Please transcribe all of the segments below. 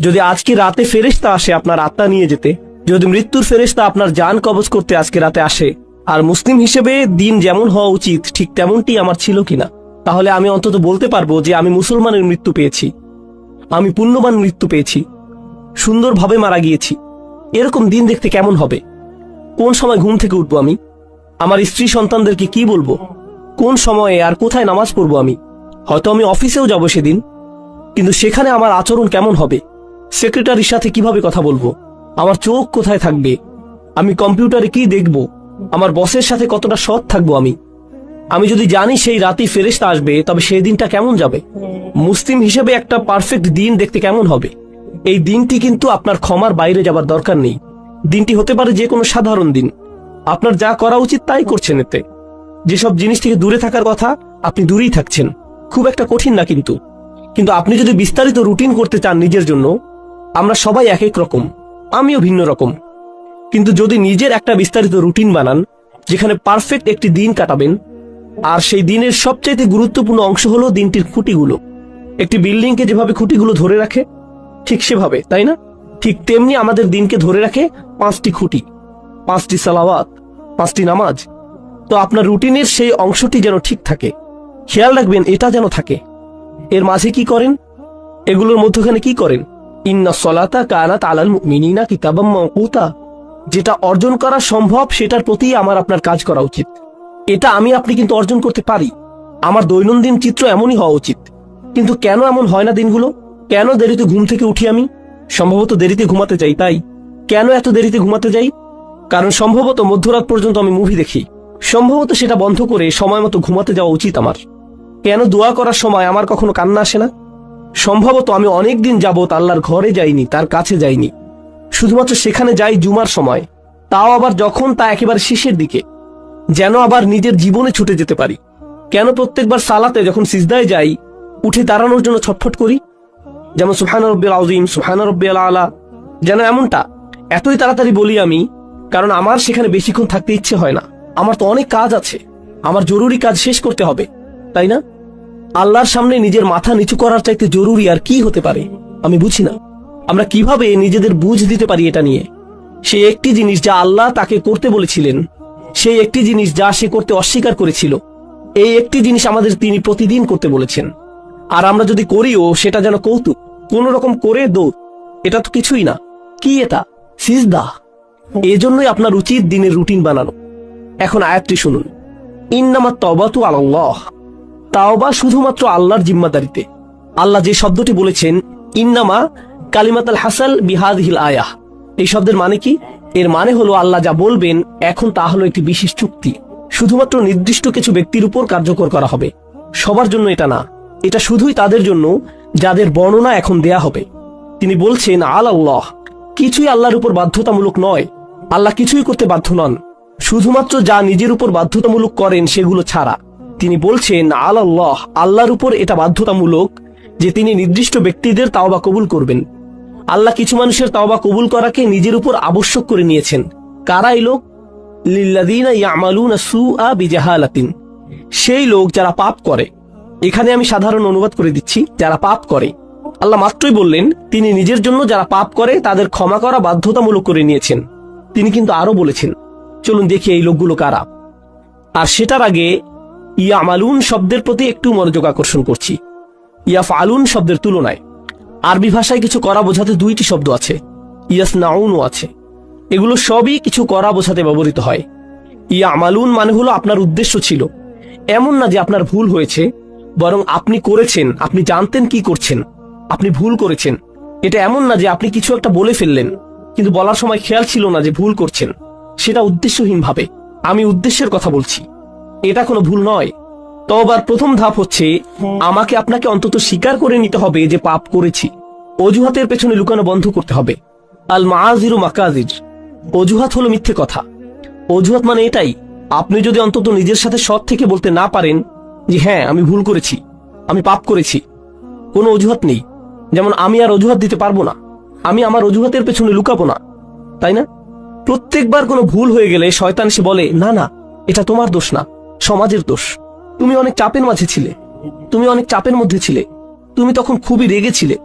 যদি আজকে রাতে ফেরেশতা আসে আপনার আত্মা নিয়ে যেতে, যদি মৃত্যুর ফেরেশতা আপনার যান কবজ করতে আজকে রাতে আসে, আর মুসলিম হিসেবে দিন যেমন হওয়া উচিত, ঠিক তেমনটি আমার ছিল কিনা, তাহলে আমি অন্তত বলতে পারব যে আমি মুসলমানের মৃত্যু পেয়েছি। আমি পুণ্যবান মৃত্যু পেয়েছি। সুন্দরভাবে মারা গিয়েছি। এরকম দিন দেখতে কেমন হবে? কোন সময় ঘুম থেকে উঠবো আমি? আমার স্ত্রী সন্তানদেরকে কি বলব? কোন সময়ে আর কোথায় নামাজ পড়ব আমি? হয়তো আমি অফিসেও যাব সেদিন, কিন্তু সেখানে আমার আচরণ কেমন হবে? সেক্রেটারির সাথে কীভাবে কথা বলব? আমার চোখ কোথায় থাকবে? আমি কম্পিউটারে কি দেখব? আমার বসের সাথে কতটা সৎ থাকব আমি? আমি যদি জানি সেই রাতে ফেরেশতা আসবে, তবে সেই দিনটা কেমন যাবে? মুসলিম হিসেবে একটা পারফেক্ট দিন দেখতে কেমন হবে? এই দিনটি কিন্তু আপনার ক্ষমার বাইরে যাবার দরকার নেই। দিনটি হতে পারে যে কোনো সাধারণ দিন। আপনার যা করা উচিত তাই করছেন এতে। যেসব জিনিস থেকে দূরে থাকার কথা, আপনি দূরেই থাকছেন। খুব একটা কঠিন না কিন্তু। কিন্তু আপনি যদি বিস্তারিত রুটিন করতে চান নিজের জন্য আমরা সবাই এক এক রকম, আমিও ভিন্ন রকম। কিন্তু যদি নিজের একটা বিস্তারিত রুটিন বানান, যেখানে পারফেক্ট একটি দিন কাটাবেন, আর সেই দিনের সবচাইতে গুরুত্বপূর্ণ অংশ হলো দিনটির খুঁটিগুলো। একটি বিল্ডিংকে যেভাবে খুঁটিগুলো ধরে রাখে, ঠিক সেভাবে, তাই না? ঠিক তেমনি আমাদের দিনকে ধরে রাখে পাঁচটি খুঁটি, পাঁচটি সালাওয়াত, পাঁচটি নামাজ। তো আপনার রুটিনের সেই অংশটি যেন ঠিক থাকে, খেয়াল রাখবেন এটা যেন থাকে। এর মাঝে কি করেন? এগুলোর মধ্যখানে কি করেন? ইন্না সলাতা কানাত আলাল মিনিনা কিতাবাম মকুতা যেটা অর্জন করা সম্ভব, সেটার প্রতি আমার আপনার কাজ করা উচিত। এটা আমি আপনি কিন্তু অর্জন করতে পারি। আমার দৈনন্দিন চিত্র এমনই হওয়া উচিত। কিন্তু কেন এমন হয় না দিনগুলো? কেন দেরিতে ঘুম থেকে উঠি আমি? সম্ভবত দেরিতে ঘুমাতে যাই, তাই। কেন এত দেরিতে ঘুমাতে যাই? কারণ সম্ভবত মধ্যরাত পর্যন্ত আমি মুভি দেখি। সম্ভবত সেটা বন্ধ করে সময় মতো ঘুমাতে যাওয়া উচিত আমার। কেন দোয়া করার সময় আমার কখনো কান্না আসে না? সম্ভবত আমি অনেক দিন যাবত আল্লাহর ঘরে যাইনি, তার কাছে যাইনি। শুধুমাত্র সেখানে যাই জুমার সময়, তাও আবার যখন তা একেবারে শেষের দিকে, যেন আবার নিজের জীবনে ছুটে যেতে পারি। কেন প্রত্যেকবার সালাতে যখন সিজদায় যাই, উঠে দাঁড়ানোর জন্য ছটফট করি? যেমন সুহান রব্বিল আজিম সুহান রব্বিল আলা, যেন এমনটা, এতই তাড়াতাড়ি বলি আমি, কারণ আমার সেখানে বেশিক্ষণ থাকতে ইচ্ছে হয় না। আমার তো অনেক কাজ আছে, আমার জরুরি কাজ শেষ করতে হবে, তাই না? আল্লাহর সামনে নিজের মাথা নিচু করার চাইতে জরুরি আর কি হতে পারে, আমি বুঝি না। আমরা কীভাবে নিজেদের বুঝ দিতে পারি এটা নিয়ে? সে একটি জিনিস যা আল্লাহ তাকে করতে বলেছিলেন, সেই একটি জিনিস যা সে করতে অস্বীকার করেছিল, এই একটি জিনিস আমাদের তিনি প্রতিদিন করতে বলেছেন। আর আমরা যদি করিও, সেটা যেন কৌতুক কোন রকম করে দৌড়, এটা তো কিছুই না। কি এটা? সিজদা। এজন্যই আপনার উচিত দিনের রুটিন বানানো। এখন আয়াতটি শুনুন। ইন্নামা তবাতু আল্লাহ তাওবা শুধুমাত্র আল্লাহর জিম্মাদারিতে। আল্লাহ যে শব্দটি বলেছেন, ইন্নামা কালিমাতাল হাসাল বিহাদ হিল আয়াহ এই শব্দের মানে কি? এর মানে হলো আল্লাহ যা বলবেন, এখন তা হলো একটি বিশেষ চুক্তি। শুধুমাত্র নির্দিষ্ট কিছু ব্যক্তির উপর কার্যকর করা হবে। সবার জন্য এটা না। এটা শুধুই তাদের জন্য, যাদের বর্ণনা এখন দেয়া হবে। তিনি বলছেন আল আল্লাহ কিছুই আল্লাহর উপর বাধ্যতামূলক নয়। আল্লাহ কিছুই করতে বাধ্য নন। শুধুমাত্র যা নিজের উপর বাধ্যতামূলক করেন, সেগুলো ছাড়া। তিনি বলছেন আল আল্লাহ আল্লাহর উপর এটা বাধ্যতামূলক যে তিনি নির্দিষ্ট ব্যক্তিদের তাওবা কবুল করবেন। আল্লাহ কিছু মানুষের তাওবা কবুল করাকে নিজের উপর আবশ্যক করে নিয়েছেন। কারা এই লোক? ইয়ামালুনা সুআ বিজাহালাতিন। সেই লোক যারা পাপ করে। এখানে আমি সাধারণ অনুবাদ করে দিচ্ছি, যারা পাপ করে। আল্লাহ মাত্রই বললেন, তিনি নিজের জন্য যারা পাপ করে, তাদের ক্ষমা করা বাধ্যতামূলক করে নিয়েছেন। তিনি কিন্তু আরও বলেছেন, চলুন দেখি এই লোকগুলো কারা। আর সেটার আগে ইয়ামালুন শব্দের প্রতি একটু মনোযোগ আকর্ষণ করছি। ইয়াফ আলুন শব্দের তুলনায়। আরবি ভাষায় কিছু করা বোঝাতে দুইটি শব্দ আছে। ইয়াস নাউনও আছে। এগুলো সবই কিছু করা বোঝাতে ব্যবহৃত হয়। ইয়া আমালুন মানে হলো আপনার উদ্দেশ্য ছিল। এমন না যে আপনার ভুল হয়েছে, বরং আপনি করেছেন, আপনি জানতেন কি করছেন, আপনি ভুল করেছেন। এটা এমন না যে আপনি কিছু একটা বলে ফেললেন, কিন্তু বলার সময় খেয়াল ছিল না যে ভুল করছেন। সেটা উদ্দেশ্যহীন ভাবে আমি উদ্দেশ্যের কথা বলছি। এটা কোনো ভুল নয়। তবার প্রথম ধাপ হচ্ছে, আমাকে আপনাকে অন্তত স্বীকার করে নিতে হবে যে পাপ করেছি। অজুহাতের পেছনে লুকানো বন্ধ করতে হবে। আল মাজিরু মাকাজির অজুহাত হলো মিথ্যে কথা। অজুহাত মানে এটাই, আপনি যদি অন্তত নিজের সাথে সৎ থেকে বলতে না পারেন যে হ্যাঁ আমি ভুল করেছি, আমি পাপ করেছি, কোনো অজুহাত নেই। যেমন আমি আর অজুহাত দিতে পারব না, আমি আমার অজুহাতের পেছনে লুকাবো না, তাই না? প্রত্যেকবার কোনো ভুল হয়ে গেলে শয়তান সে বলে, না না, এটা তোমার দোষ না। সমাজের দোষ। তুমি অনেক চাপের মাঝে ছিলে। তুমি অনেক চাপের মধ্যে ছিলে। তুমি তখন খুবই রেগেছিলে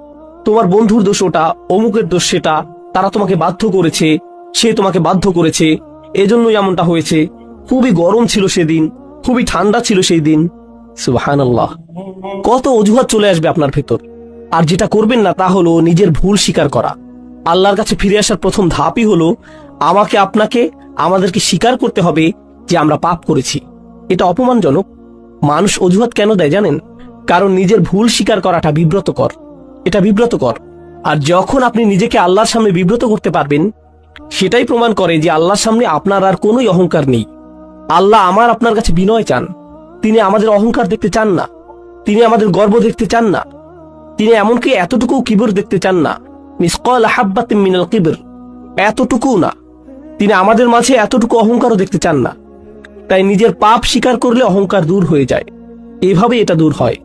তোমার বন্ধুর দোষ ওটা, অমুকের দোষ সেটা, তারা তোমাকে বাধ্য করেছে, সে তোমাকে বাধ্য করেছে। এজন্যই এমনটা হয়েছে। খুবই গরম ছিল সেদিন, খুবই ঠান্ডা ছিল সেই দিন কত অজুহাত চলে আসবে আপনার ভেতর। আর যেটা করবেন না তা হলো নিজের ভুল স্বীকার করা। আল্লাহর কাছে ফিরে আসার প্রথম ধাপই হলো, আমাকে আপনাকে, আমাদেরকে স্বীকার করতে হবে যে আমরা পাপ করেছি। এটা অপমানজনক। মানুষ অজুহাত কেন দেয় জানেন? কারণ নিজের ভুল স্বীকার করাটা বিব্রতকর। এটা বিব্রতকর। আর যখন আপনি নিজেকে আল্লাহর সামনে বিব্রত করতে পারবেন, সেটাই প্রমাণ করে যে আল্লাহর সামনে আপনার আর কোনোই অহংকার নেই। আল্লাহ আমার আপনার কাছে বিনয় চান। তিনি আমাদের অহংকার দেখতে চান না। তিনি আমাদের গর্ব দেখতে চান না। তিনি এমনকি এতটুকু কিবর দেখতে চান না। মিসকল হাব্বাতিম মিনাল কিবর। এতটুকু না। তিনি আমাদের মাঝে এতটুকু অহংকারও দেখতে চান না। তাই নিজের পাপ স্বীকার করলে অহংকার দূর হয়ে যায়। এভাবে এটা দূর হয়।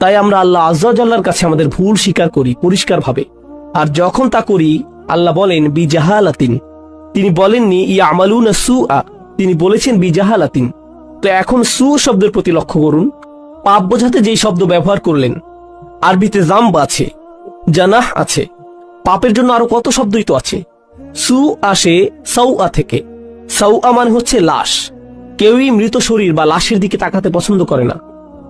তাই আমরা আল্লাহ আজ্লার কাছে আমাদের ভুল স্বীকার করি পরিষ্কারভাবে। আর যখন তা করি, আল্লাহ বলেন বি জাহালাতিন তিনি বলেননি ইয়া আমালুন সু আ তিনি বলেছেন বি জাহালাতিন তো এখন সু শব্দের প্রতি লক্ষ্য করুন। পাপ বোঝাতে যেই শব্দ ব্যবহার করলেন, আরবিতে জাম্ব আছে, জানাহ আছে। পাপের জন্য আরও কত শব্দই তো আছে। সু আসে সাউআ থেকে। সাউআ মানে হচ্ছে লাশ। কেউই মৃত শরীর বা লাশের দিকে তাকাতে পছন্দ করে না।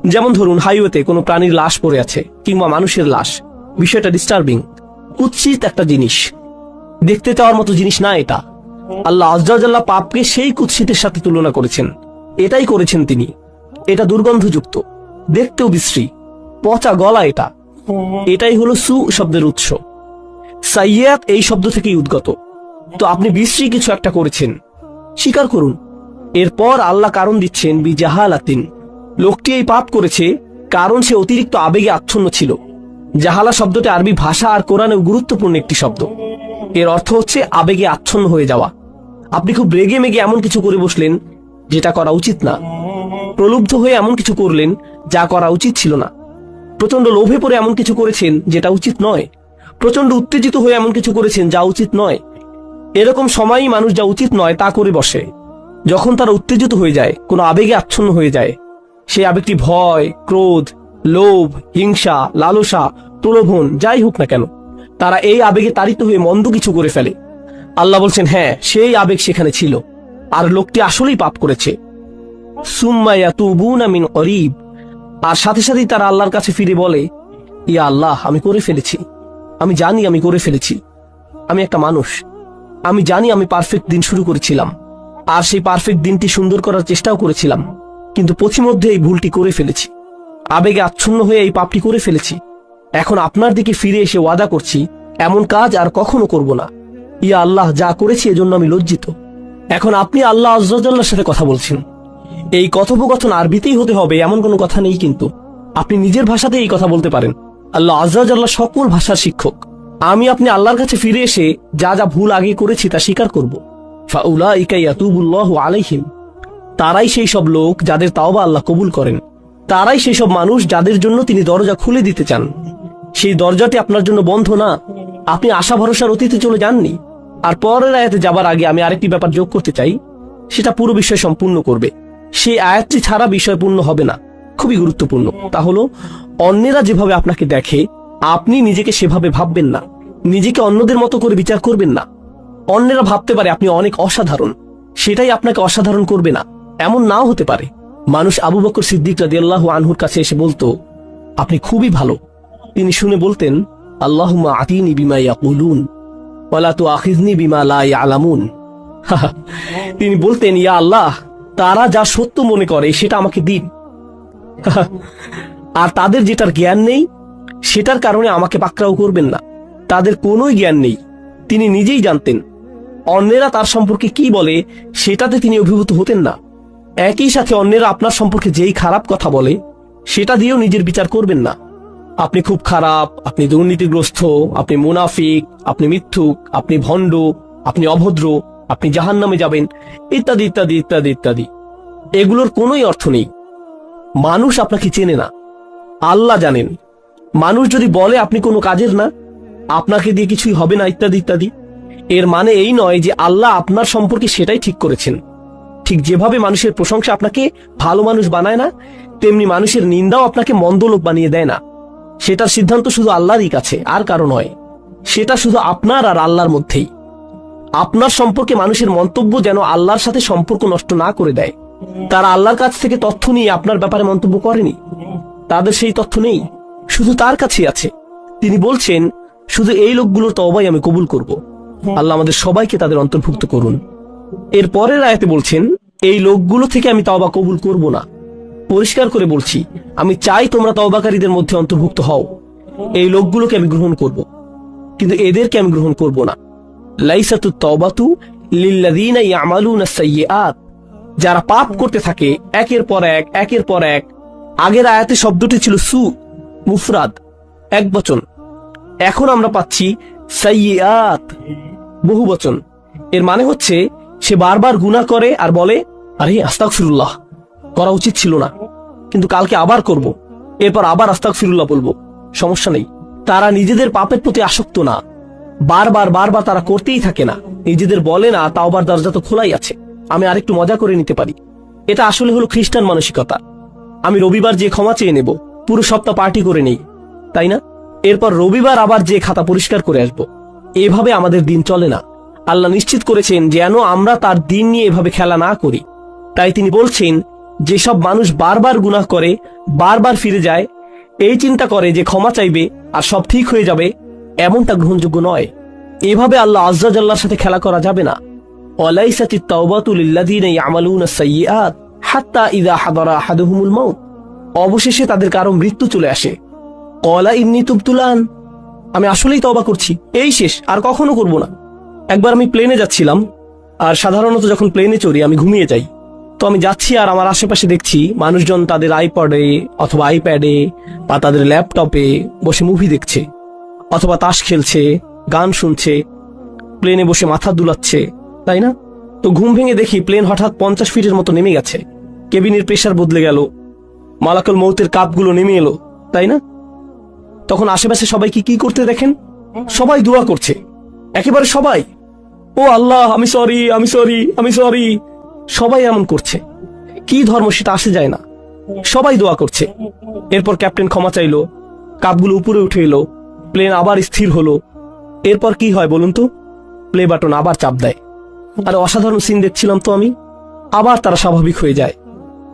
যেমন ধরুন, হাইওয়েতে কোনো প্রাণীর লাশ পড়ে আছে কিংবা মানুষের লাশ। বিষয়টা ডিস্টার্বিং কুৎসিত একটা জিনিস। দেখতে চাওয়ার মতো জিনিস না এটা। আল্লাহ আজ্লাহ পাপকে সেই কুৎসিতের সাথে তুলনা করেছেন। এটাই করেছেন তিনি। এটা দুর্গন্ধযুক্ত, দেখতেও বিশ্রী, পচা গলা এটা। এটাই হলো সু শব্দের উৎস। সাইয়াত এই শব্দ থেকেই উদ্গত। তো আপনি বিশ্রী কিছু একটা করেছেন। স্বীকার করুন এরপর আল্লাহ কারণ দিচ্ছেন বি জাহালাতিন লোকটি এই পাপ করেছে, কারণ সে অতিরিক্ত আবেগে আচ্ছন্ন ছিল। জাহালা শব্দটি আরবি ভাষা আর কোরআনেও গুরুত্বপূর্ণ একটি শব্দ। এর অর্থ হচ্ছে আবেগে আচ্ছন্ন হয়ে যাওয়া। আপনি খুব রেগে মেগে এমন কিছু করে বসলেন, যেটা করা উচিত না। প্রলুব্ধ হয়ে এমন কিছু করলেন, যা করা উচিত ছিল না। প্রচণ্ড লোভে পড়ে এমন কিছু করেছেন, যেটা উচিত নয়। প্রচণ্ড উত্তেজিত হয়ে এমন কিছু করেছেন, যা উচিত নয়। এরকম সময়ই মানুষ যা উচিত নয়, তা করে বসে। যখন তারা উত্তেজিত হয়ে যায়, কোনো আবেগে আচ্ছন্ন হয়ে যায়। সেই আবেগটি ভয়, ক্রোধ, লোভ, হিংসা, লালসা, প্রলোভন, যাই হোক না কেন, তারা এই আবেগে তাড়িত হয়ে মন্দ কিছু করে ফেলে। আল্লাহ বলছেন হ্যাঁ সেই আবেগ সেখানে ছিল। আর লোকটি আসলেই পাপ করেছে। অরিব আর সাথে সাথেই তারা আল্লাহর কাছে ফিরে বলে, ইয়া আল্লাহ, আমি করে ফেলেছি। আমি জানি আমি করে ফেলেছি। আমি একটা মানুষ। আমি জানি আমি পারফেক্ট দিন শুরু করেছিলাম। আর সেই পারফেক্ট দিনটি সুন্দর করার চেষ্টাও করেছিলাম। কিন্তু পথিমধ্যে এই ভুলটি করে ফেলেছি। আবেগে আচ্ছন্ন হয়ে এই পাপটি করে ফেলেছি। এখন আপনার দিকে ফিরে এসে ওয়াদা করছি, এমন কাজ আর কখনো করব না। ইয়া আল্লাহ, যা করেছি এজন্য আমি লজ্জিত। এখন আপনি আল্লাহ আজ্লার সাথে কথা বলছেন। এই কথোপকথন আরবিতেই হতে হবে, এমন কোনো কথা নেই কিন্তু। আপনি নিজের ভাষাতে এই কথা বলতে পারেন। আল্লাহ আজ্লাহ সকল ভাষার শিক্ষক। আমি আপনি আল্লাহর কাছে ফিরে এসে যা যা ভুল আগে করেছি তা স্বীকার করব। আলাইহিম। তারাই সেই সব লোক যাদের তাওবা আল্লাহ কবুল করেন। তারাই সেই সব মানুষ যাদের জন্য তিনি দরজা খুলে দিতে চান। সেই দরজাটি আপনার জন্য বন্ধ না, আপনি আশা ভরসার অতীতে চলে যাননি। আর পরের আয়াতে যাবার আগে আমি আরেকটি ব্যাপার যোগ করতে চাই, সেটা পুরো বিষয় সম্পূর্ণ করবে। সেই আয়াতটি ছাড়া বিষয় পূর্ণ হবে না, খুবই গুরুত্বপূর্ণ। তা হলো, অন্যেরা যেভাবে আপনাকে দেখে, আপনি নিজেকে সেভাবে ভাববেন না। নিজেকে অন্যদের মতো করে বিচার করবেন না। অন্যেরা ভাবতে পারে আপনি অনেক অসাধারণ। সেটাই আপনাকে অসাধারণ করবে না। এমন নাও হতে পারে। মানুষ আবু বকর সিদ্দিক রাদিয়াল্লাহু আনহুর কাছে এসে বলতো, আপনি খুবই ভালো। তিনি শুনে বলতেন, আল্লাহুম্মা আতিনি বিমা ইয়াকুলুন, ওয়ালা তু আখিজনি বিমা লা ইয়ালামুন। তিনি বলতেন, ইয়া আল্লাহ, তারা যা সত্য মনে করে, সেটা আমাকে দিন। আর তাদের যেটার জ্ঞান নেই, সেটার কারণে আমাকে পাকড়াও করবেন না। তাদের কোনোই জ্ঞান নেই। তিনি নিজেই জানতেন অন্যেরা তার সম্পর্কে কি বলে, সেটাতে তিনি অভিভূত হতেন না। একই সাথে অন্যেরা আপনার সম্পর্কে যেই খারাপ কথা বলে, সেটা দিয়েও নিজের বিচার করবেন না। আপনি খুব খারাপ, আপনি দুর্নীতিগ্রস্ত, আপনি মুনাফিক, আপনি মিথ্যুক, আপনি ভণ্ড, আপনি অভদ্র, আপনি জাহান নামে যাবেন, ইত্যাদি ইত্যাদি ইত্যাদি ইত্যাদি। এগুলোর কোনোই অর্থ নেই। মানুষ আপনাকে চেনে না। আল্লাহ জানেন। মানুষ যদি বলে আপনি কোনো কাজের না, আপনাকে দিয়ে কিছুই হবে না, ইত্যাদি ইত্যাদি। এর মানে এই নয় যে আল্লাহ আপনার সম্পর্কে সেটাই ঠিক করেছেন। ঠিক যেভাবে মানুষের প্রশংসা আপনাকে ভালো মানুষ বানায় না, তেমনি মানুষের নিন্দাও আপনাকে মন্দ লোক বানিয়ে দেয় না। সেটার সিদ্ধান্ত শুধু আল্লাহরই কাছে, আর কারও নয়। সেটা শুধু আপনার আর আল্লাহর মধ্যেই। আপনার সম্পর্কে মানুষের মন্তব্য যেন আল্লাহর সাথে সম্পর্ক নষ্ট না করে দেয়। তারা আল্লাহর কাছ থেকে তথ্য নিয়ে আপনার ব্যাপারে মন্তব্য করেনি। তাদের সেই তথ্য নেই, শুধু তার কাছেই আছে। তিনি বলছেন, শুধু এই লোকগুলোর তবাই আমি কবুল করব। আল্লাহ আমাদের সবাইকে তাদের অন্তর্ভুক্ত করুন। এর পরের আয়াতে বলছেন, এই লোকগুলো থেকে আমি তওবা কবুল করব না। পরিষ্কার করে বলছি, আমি চাই তোমরা তওবাকারীদের মধ্যে অন্তর্ভুক্ত হও। এই লোকগুলোকে আমি গ্রহণ করব, কিন্তু এদেরকে আমি গ্রহণ করব না। লাইসাতু তওবাতু লিল্লাযীনা ইয়ামালুনা সাইয়্যাত। যারা পাপ করতে থাকে, একের পর এক, একের পর এক। আগের আয়াতে শব্দটি ছিল সু, মুফরাদ, এক বচন। এখন আমরা পাচ্ছি সাইয়াত বহু বচন এর মানে হচ্ছে, সে বারবার গুনাহ করে আর বলে, আরে আস্তাক ফিরুল্লাহ করা উচিত ছিল না। কিন্তু কালকে আবার করব। এরপর আবার আস্তাক ফিরুল্লাহ বলব। সমস্যা নেই। তারা নিজেদের পাপের প্রতি আসক্ত না। বারবার বারবার তারা করতেই থাকে না। নিজেদের বলে না, তাওবার দরজা তো খোলাই আছে। আমি আরেকটু মজা করে নিতে পারি। এটা আসলে হলো খ্রিস্টান মানসিকতা। আমি রবিবার যে ক্ষমা চেয়ে নেব, পুরো সপ্তাহ পার্টি করে নেই। তাই না? এরপর রবিবার আবার যে খাতা পরিষ্কার করে আসব। এভাবে আমাদের দিন চলে না। আল্লাহ নিশ্চিত করেছেন যেন আমরা তার দিন নিয়ে এভাবে খেলা না করি। তাই তিনি বলছেন, যেসব মানুষ বারবার গুনাহ করে, বারবার ফিরে যায়, এই চিন্তা করে যে ক্ষমা চাইবে আর সব ঠিক হয়ে যাবে, এমনটা গ্রহণযোগ্য নয়। এভাবে আল্লাহ আজ্লার সাথে খেলা করা যাবে না। অবশেষে তাদের কারও মৃত্যু চলে আসে। কলা ইন্নি তুবতুলান আমি আসলেই তওবা করছি। এই শেষ, আর কখনো করব না। একবার আমি প্লেনে যাচ্ছিলাম, আর সাধারণত যখন প্লেনে চড়ি, আমি ঘুমিয়ে যাই। তো আমি যাচ্ছি আর আমার আশেপাশে দেখছি মানুষজন তাদের আইপডে অথবা আইপ্যাডে বা তাদের ল্যাপটপে বসে মুভি দেখছে, অথবা তাস খেলছে, গান শুনছে প্লেনে বসে মাথা দুলাচ্ছে, তাই না? তো ঘুম ভেঙে দেখি প্লেন হঠাৎ পঞ্চাশ ফিটের মতো নেমে গেছে। কেবিনের প্রেশার বদলে গেল, মালাকল মৌতের কাপগুলো নেমে এলো, তাই না? তখন আশেপাশে সবাইকে কি করতে দেখেন? সবাই দোয়া করছে। একেবারে সবাই। ও আল্লাহ, আমি সরি আমি সরি আমি সরি সবাই এমন করছে। কি ধর্ম সেটা আসে যায় না। সবাই দোয়া করছে। এরপর ক্যাপ্টেন ক্ষমা চাইলো। কাপগুলো উপরে উঠে এলো। প্লেন আবার স্থির হলো। এরপর কি হয় বলুন তো? প্লে বাটন আবার চাপ দেয়। আর অসাধারণ সিন দেখছিলাম তো আমি। আবার তারা স্বাভাবিক হয়ে যায়।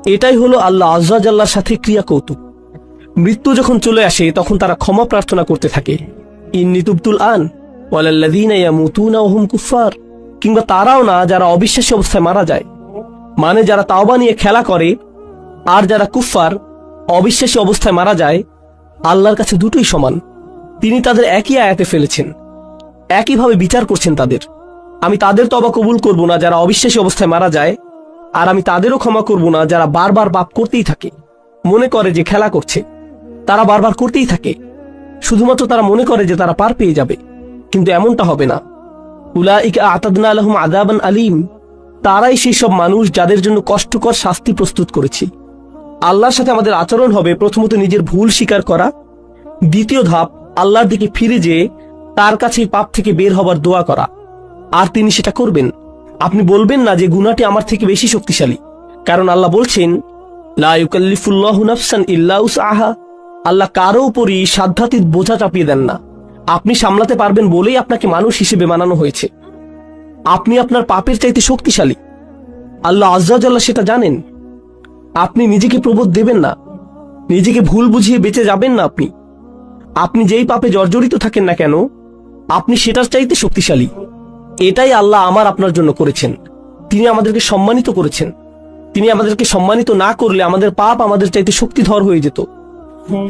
এটাই হলো আল্লাহ আজ্লার সাথে ক্রিয়া কৌতুক মৃত্যু যখন চলে আসে, তখন তারা ক্ষমা প্রার্থনা করতে থাকে। ইন্নি তুবতুল আন কুফফার, কিংবা তারাও না, যারা অবিশ্বাসী অবস্থায় মারা যায়। মানে যারা তাওবা নিয়ে খেলা করে, আর যারা কুফফার অবিশ্বাসী অবস্থায় মারা যায়, আল্লাহর কাছে দুটোই সমান। তিনি তাদের একই আয়াতে ফেলেছেন। একইভাবে বিচার করছেন তাদের। আমি তাদের তবা কবুল করব না, যারা অবিশ্বাসী অবস্থায় মারা যায়, আর আমি তাদেরও ক্ষমা করব না, যারা বারবার পাপ করতেই থাকে। মনে করে যে খেলা করছে। তারা বারবার করতেই থাকে। শুধুমাত্র তারা মনে করে যে তারা পার পেয়ে যাবে। কিন্তু এমনটা হবে না। উলাইকা আতাদনা আলহুম আদাবান আলিম। তারাই সেই সব মানুষ যাদের জন্য কষ্টকর শাস্তি প্রস্তুত করেছি। আল্লাহর সাথে আমাদের আচরণ হবে প্রথমত নিজের ভুল স্বীকার করা। দ্বিতীয় ধাপ, আল্লাহর দিকে ফিরে যেয়ে তার কাছে পাপ থেকে বের হবার দোয়া করা। আর তিনি সেটা করবেন। আপনি বলবেন না যে গুনাহটি আমার থেকে বেশি শক্তিশালী। কারণ আল্লাহ বলছেন, লা ইউকাল্লিফুল্লাহু নাফসান ইল্লা উসআহা। আল্লাহ কারও উপরই সাধ্যাতীত বোঝা চাপিয়ে দেন না। আপনি সামলাতে পারবেন বলেই আপনাকে মানুষ হিসেবে বানানো হয়েছে। আপনি আপনার পাপের চাইতে শক্তিশালী। আল্লাহ আজ্জাজাল্লাহ সেটা জানেন। আপনি নিজেকে প্রবোধ দেবেন না। নিজেকে ভুল বুঝিয়ে বেঁচে যাবেন না আপনি। আপনি যেই পাপে জর্জরিত থাকেন না কেন, আপনি সেটার চাইতে শক্তিশালী। এটাই আল্লাহ আমার আপনার জন্য করেছেন। তিনি আমাদেরকে সম্মানিত করেছেন। তিনি আমাদেরকে সম্মানিত না করলে আমাদের পাপ আমাদের চাইতে শক্তিধর হয়ে যেত।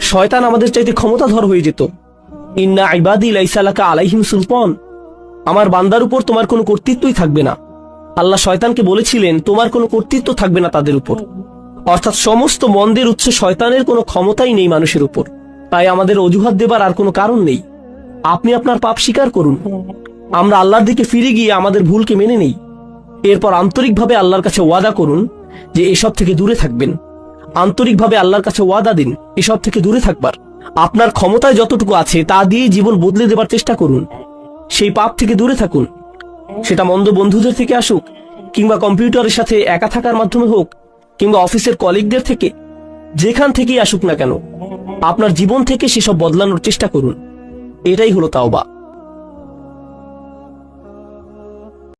শয়তান আমাদের চাইতে ক্ষমতাধর হয়ে যেত। ইন্না ইবাদি লাইসালাকা আলাইহিম সুলপন আমার বান্দার উপর তোমার কোনো কর্তৃত্বই থাকবে না। আল্লাহ শয়তানকে বলেছিলেন, তোমার কোনো কর্তৃত্ব থাকবে না তাদের উপর। অর্থাৎ সমস্ত মন্দের উৎস শয়তানের কোনো ক্ষমতাই নেই মানুষের উপর। তাই আমাদের অজুহাত দেবার আর কোনো কারণ নেই। আপনি আপনার পাপ স্বীকার করুন। আমরা আল্লাহর দিকে ফিরে গিয়ে আমাদের ভুলকে মেনে নেই। এরপর আন্তরিকভাবে আল্লাহর কাছে ওয়াদা করুন যে এসব থেকে দূরে থাকবেন। আন্তরিকভাবে আল্লাহর কাছে ওয়াদা দিন, এসব থেকে দূরে থাকবার। আপনার ক্ষমতায় যতটুকু আছে, তা দিয়ে জীবন বদলে দেবার চেষ্টা করুন। সেই পাপ থেকে দূরে থাকুন। সেটা মন্দ বন্ধুদের থেকে আসুক, কিংবা কম্পিউটারের সাথে একা থাকার মাধ্যমে হোক, কিংবা অফিসের কলিগদের থেকে, যেখান থেকেই আসুক না কেন, আপনার জীবন থেকে সেসব বদলানোর চেষ্টা করুন। এটাই হলো তাওবা।